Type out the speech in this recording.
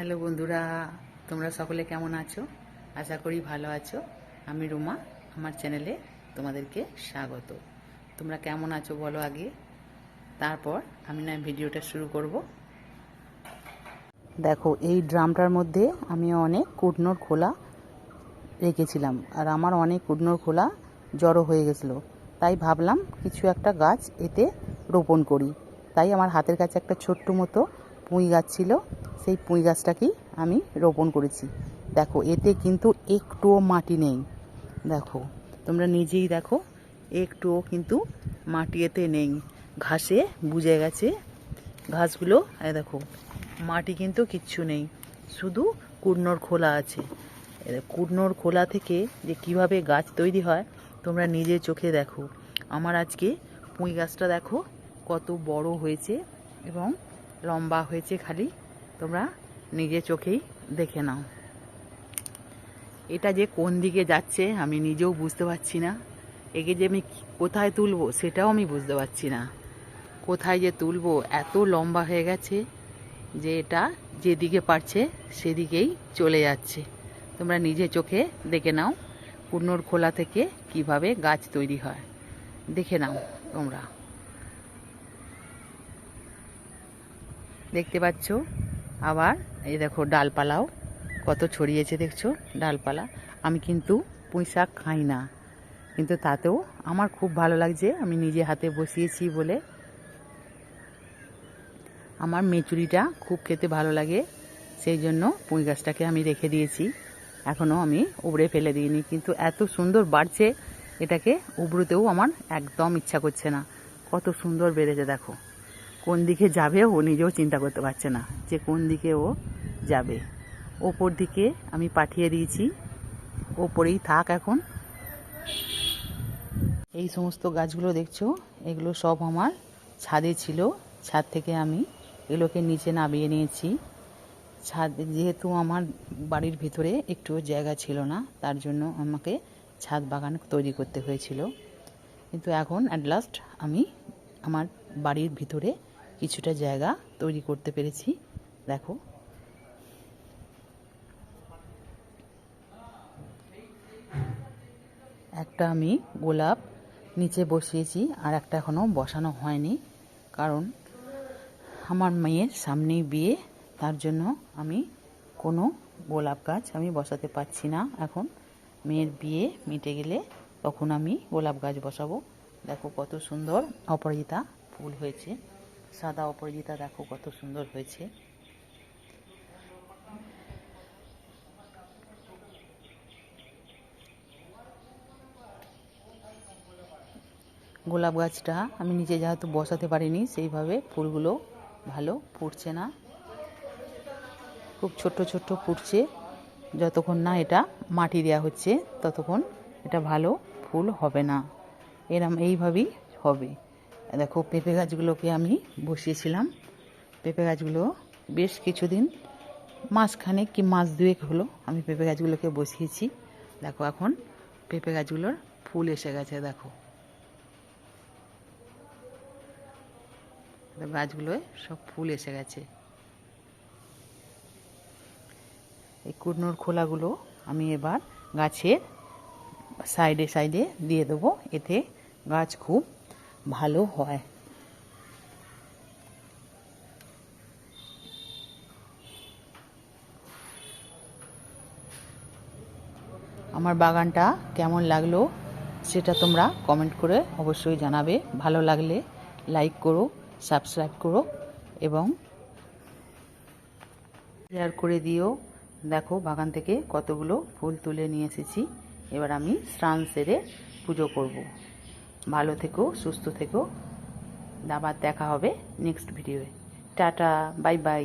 Hello বন্ধুরা, তোমরা সকলে কেমন আছো? আশা করি ভালো আছো। আমি রুমা, আমার চ্যানেলে তোমাদেরকে স্বাগত। তোমরা কেমন আছো বলো আগে? তারপর আমি না ভিডিওটা শুরু করব। দেখো, এই ড্রামটার মধ্যে আমি অনেক কুটনোর খোলা রেখেছিলাম, আর আমার অনেক কুটনোর খোলা জড়ো হয়ে গেছিল। তাই ভাবলাম কিছু একটা গাছ এতে রোপণ করি। তাই আমার হাতের কাছে একটা ছোট্ট মতো পুঁই গাছ ছিল, সেই পুঁই গাছটাকেই আমি রোপণ করেছি। দেখো, এতে কিন্তু একটুও মাটি নেই। দেখো, তোমরা নিজেই দেখো, একটুও কিন্তু মাটি এতে নেই। ঘাসে বুঝে গেছে। ঘাসগুলো, এই দেখো, মাটি কিন্তু কিচ্ছু নেই। শুধু কুড়নোর খোলা আছে। এ কুড়নোর খোলা থেকে যে কীভাবে গাছ তৈরি হয়, তোমরা নিজে চোখে দেখো। আমার আজকে পুঁই গাছটা দেখো, কত বড় হয়েছে এবং লম্বা হয়েছে খালি, তোমরা নিজে চোখেই দেখে নাও। এটা যে কোন দিকে যাচ্ছে আমি নিজেও বুঝতে পারছি না। একে যে আমি কোথায় তুলবো সেটাও আমি বুঝতে পারছি না। কোথায় যে তুলবো এত লম্বা হয়ে গেছে যে এটা যেদিকে পারছে সেদিকেই চলে যাচ্ছে। তোমরা নিজে চোখে দেখে নাও পূর্ণর খোলা থেকে কীভাবে গাছ তৈরি হয়। দেখে নাও তোমরা। দেখতে পাচ্ছ? আবার এই দেখো ডালপালাও কত ছড়িয়েছে দেখছ? ডালপালা। আমি কিন্তু পুঁই শাক খাই না, কিন্তু তাতেও আমার খুব ভালো লাগছে। আমি নিজে হাতে বসিয়েছি বলে। আমার মেচুরিটা খুব খেতে ভালো লাগে, সেই জন্য পুঁই গাছটাকে আমি রেখে দিয়েছি। এখনও আমি উবড়ে ফেলে দিইনি, কিন্তু এত সুন্দর বাড়ছে, এটাকে উবড়োতেও আমার একদম ইচ্ছা করছে না। কত সুন্দর বেড়েছে দেখো। কোন দিকে যাবে ও নিজেও চিন্তা করতে পারছে না যে কোন দিকে ও যাবে। ওপর দিকে আমি পাঠিয়ে দিয়েছি। ওপরেই থাক এখন। এই সমস্ত গাছগুলো দেখছ? এগুলো সব আমার ছাদে ছিল। ছাদ থেকে আমি এগুলোকে নিচে নামিয়ে নিয়েছি। ছাদ যেহেতু আমার বাড়ির ভিতরে একটু জায়গা ছিল না, তার জন্য আমাকে ছাদ বাগান তৈরি করতে হয়েছিল। কিন্তু এখন অ্যাট লাস্ট আমি আমার বাড়ির ভিতরে কিছুটা জায়গা তৈরি করতে পেরেছি। দেখো। একটা আমি গোলাপ নিচে বসিয়েছি, আর একটা এখনও বসানো হয়নি। কারণ আমার মেয়ের সামনেই বিয়ে, তার জন্য আমি কোনো গোলাপ গাছ আমি বসাতে পারছি না। এখন মেয়ের বিয়ে মিটে গেলে তখন আমি গোলাপ গাছ বসাবো। দেখো কত সুন্দর অপরাজিতা ফুল হয়েছে। সাদা অপরাজিতা দেখো কত সুন্দর হয়েছে। গোলাপ গাছটা আমি নিজে যেহেতু বসাতে পারিনি, সেইভাবে ফুলগুলো ভালো ফুটছে না। খুব ছোট্ট ছোট্ট ফুটছে। যতক্ষণ না এটা মাটি দেওয়া হচ্ছে, ততক্ষণ এটা ভালো ফুল হবে না। এরম, এইভাবেই হবে। দেখো পেঁপে গাছগুলোকে আমি বসিয়েছিলাম। পেঁপে গাছগুলো বেশ কিছুদিন, মাসখানেক কি মাস দুয়েক হলো আমি পেঁপে গাছগুলোকে বসিয়েছি। দেখো এখন পেঁপে গাছগুলোর ফুল এসে গেছে, দেখো। গাছগুলোয় সব ফুল এসে গেছে। এই কুটনোর খোলাগুলো আমি এবার গাছের সাইডে সাইডে দিয়ে দেবো। এতে গাছ খুব ভালো হয়। আমার বাগানটা কেমন লাগল সেটা তোমরা কমেন্ট করে অবশ্যই জানাবে। ভালো লাগলে লাইক করো সাবস্ক্রাইব করো এবং শেয়ার করে দিও। দেখো বাগান থেকে কতগুলো ফুল তুলে নিয়ে এসেছি। এবার আমি স্নান সেরে পুজো করব। ভালো থেকো সুস্থ থেকো। আবার দেখা হবে নেক্সট ভিডিওয়ে টাটা বাই বাই